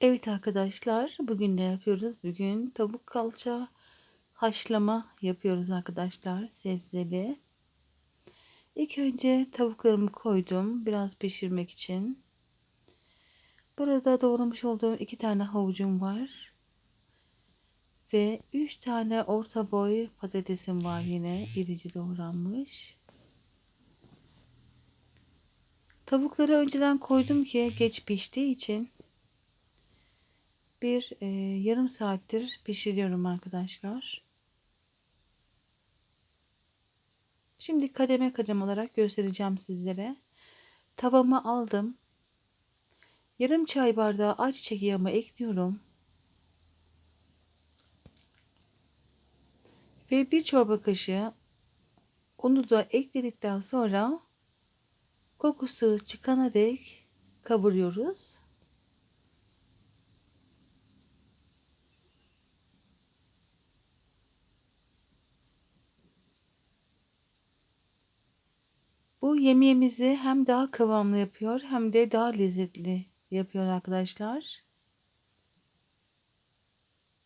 Evet arkadaşlar, bugün ne yapıyoruz? Bugün tavuk kalça haşlama yapıyoruz arkadaşlar, sebzeli. İlk önce tavuklarımı koydum, biraz pişirmek için. Burada doğramış olduğum iki tane havucum var. Ve üç tane orta boy patatesim var yine, irici doğranmış. Tavukları önceden koydum ki geç piştiği için bir e, yarım saattir pişiriyorum arkadaşlar. Şimdi kademe kademe olarak göstereceğim sizlere. Tavamı aldım. Yarım çay bardağı ayçiçek yağımı ekliyorum. Ve bir çorba kaşığı unu da ekledikten sonra kokusu çıkana dek kavuruyoruz. Bu yemeğimizi hem daha kıvamlı yapıyor hem de daha lezzetli yapıyor arkadaşlar.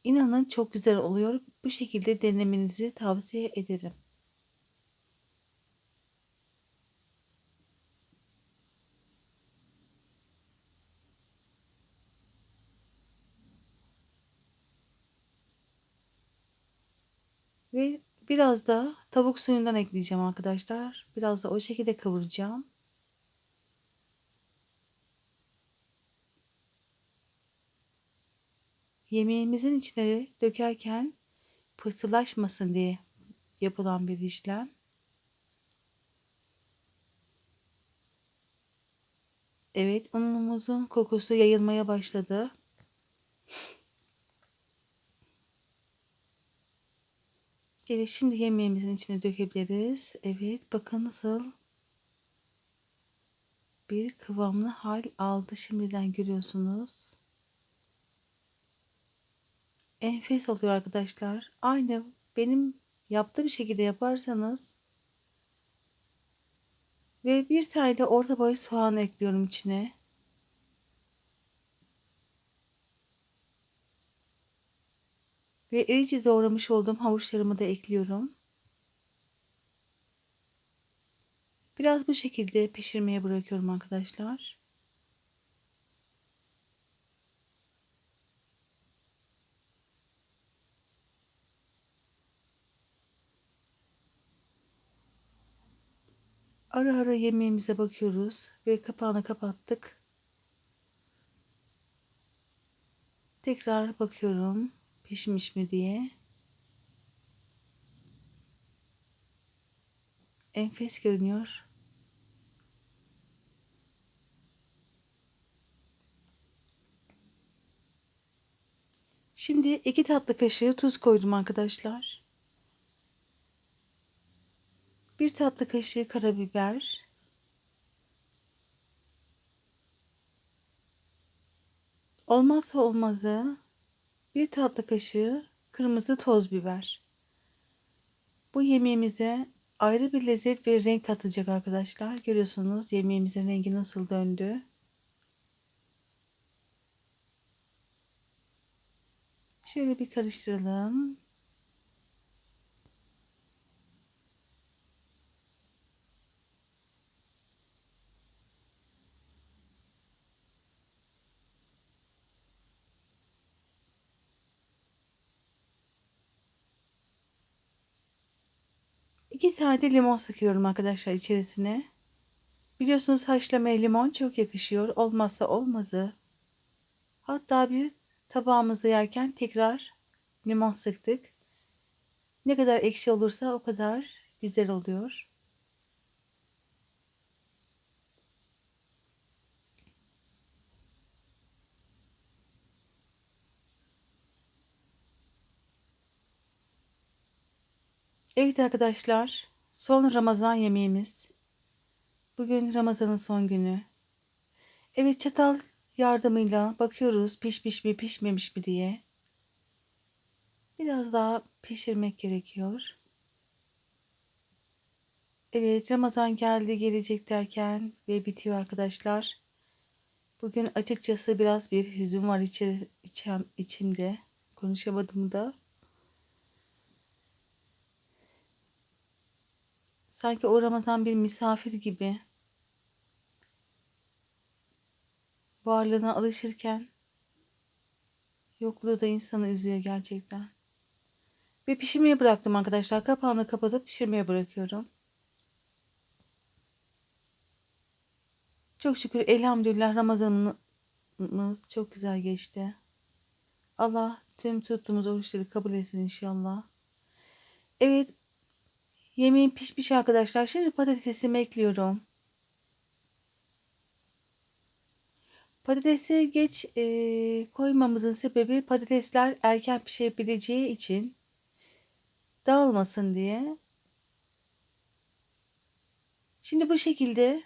İnanın çok güzel oluyor. Bu şekilde denemenizi tavsiye ederim. Ve Biraz da tavuk suyundan ekleyeceğim arkadaşlar. Biraz da o şekilde kavuracağım. Yemeğimizin içine dökerken pıhtılaşmasın diye yapılan bir işlem. Evet unumuzun kokusu yayılmaya başladı. Evet şimdi yemeğimizin içine dökebiliriz. Evet bakın nasıl bir kıvamlı hal aldı şimdiden görüyorsunuz. Enfes oluyor arkadaşlar. Aynı benim yaptığım şekilde yaparsanız ve bir tane de orta boy soğan ekliyorum içine. Ve iyice doğramış olduğum havuçlarımı da ekliyorum. Biraz bu şekilde pişirmeye bırakıyorum arkadaşlar. Ara ara yemeğimize bakıyoruz ve kapağını kapattık. Tekrar bakıyorum pişmiş mi diye. Enfes görünüyor. Şimdi iki tatlı kaşığı tuz koydum arkadaşlar. Bir tatlı kaşığı karabiber. Olmazsa olmazı bir tatlı kaşığı kırmızı toz biber. Bu yemeğimize ayrı bir lezzet ve renk katacak arkadaşlar. Görüyorsunuz yemeğimizin rengi nasıl döndü. Şöyle bir karıştıralım. İki tane de limon sıkıyorum arkadaşlar içerisine. Biliyorsunuz haşlamaya limon çok yakışıyor. Olmazsa olmazı. Hatta bir tabağımızda yerken tekrar limon sıktık. Ne kadar ekşi olursa o kadar güzel oluyor. Evet arkadaşlar, son Ramazan yemeğimiz. Bugün Ramazan'ın son günü. Evet çatal yardımıyla bakıyoruz pişmiş mi pişmemiş mi diye. Biraz daha pişirmek gerekiyor. Evet Ramazan geldi gelecek derken ve bitiyor arkadaşlar. Bugün açıkçası biraz bir hüzün var içeri, içem, içimde. Konuşamadım da. Sanki o Ramazan bir misafir gibi. Varlığına alışırken yokluğu da insanı üzüyor gerçekten. Ve pişirmeye bıraktım arkadaşlar. Kapağını kapatıp pişirmeye bırakıyorum. Çok şükür elhamdülillah Ramazanımız çok güzel geçti. Allah tüm tuttuğumuz oruçları kabul etsin inşallah. Evet yemeğim pişmiş arkadaşlar. Şimdi patatesimi ekliyorum. Patatesi geç e, koymamızın sebebi patatesler erken pişebileceği için dağılmasın diye. Şimdi bu şekilde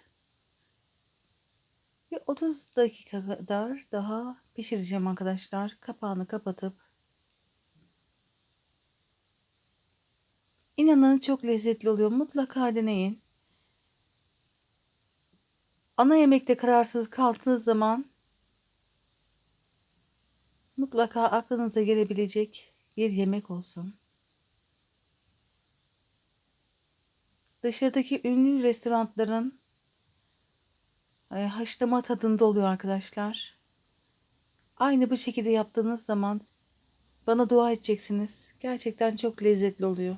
bir 30 dakika kadar daha pişireceğim arkadaşlar. Kapağını kapatıp. İnanın çok lezzetli oluyor. Mutlaka deneyin. Ana yemekte kararsız kaldığınız zaman mutlaka aklınıza gelebilecek bir yemek olsun. Dışarıdaki ünlü restoranların e, haşlama tadında oluyor arkadaşlar. Aynı bu şekilde yaptığınız zaman bana dua edeceksiniz. Gerçekten çok lezzetli oluyor.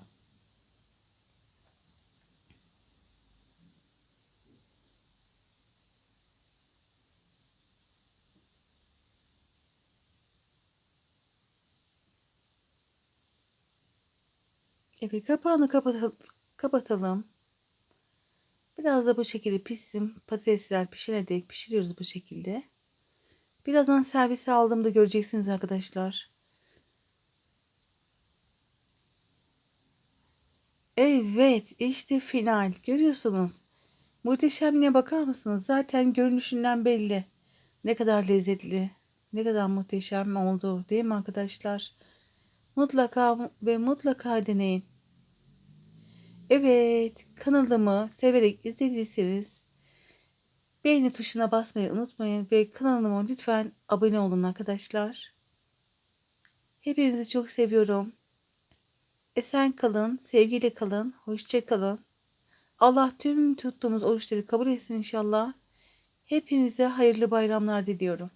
Evet kapağını kapatalım. kapatalım. Biraz da bu şekilde pişsin. Patatesler pişene dek pişiriyoruz bu şekilde. Birazdan servise aldığımda göreceksiniz arkadaşlar. Evet işte final. Görüyorsunuz. Muhteşemliğe bakar mısınız? Zaten görünüşünden belli. Ne kadar lezzetli, ne kadar muhteşem oldu değil mi arkadaşlar? Mutlaka ve mutlaka deneyin. Evet, kanalımı severek izlediyseniz beğeni tuşuna basmayı unutmayın ve kanalıma lütfen abone olun arkadaşlar. Hepinizi çok seviyorum. Esen kalın, sevgiyle kalın, hoşça kalın. Allah tüm tuttuğumuz oruçları kabul etsin inşallah. Hepinize hayırlı bayramlar diliyorum.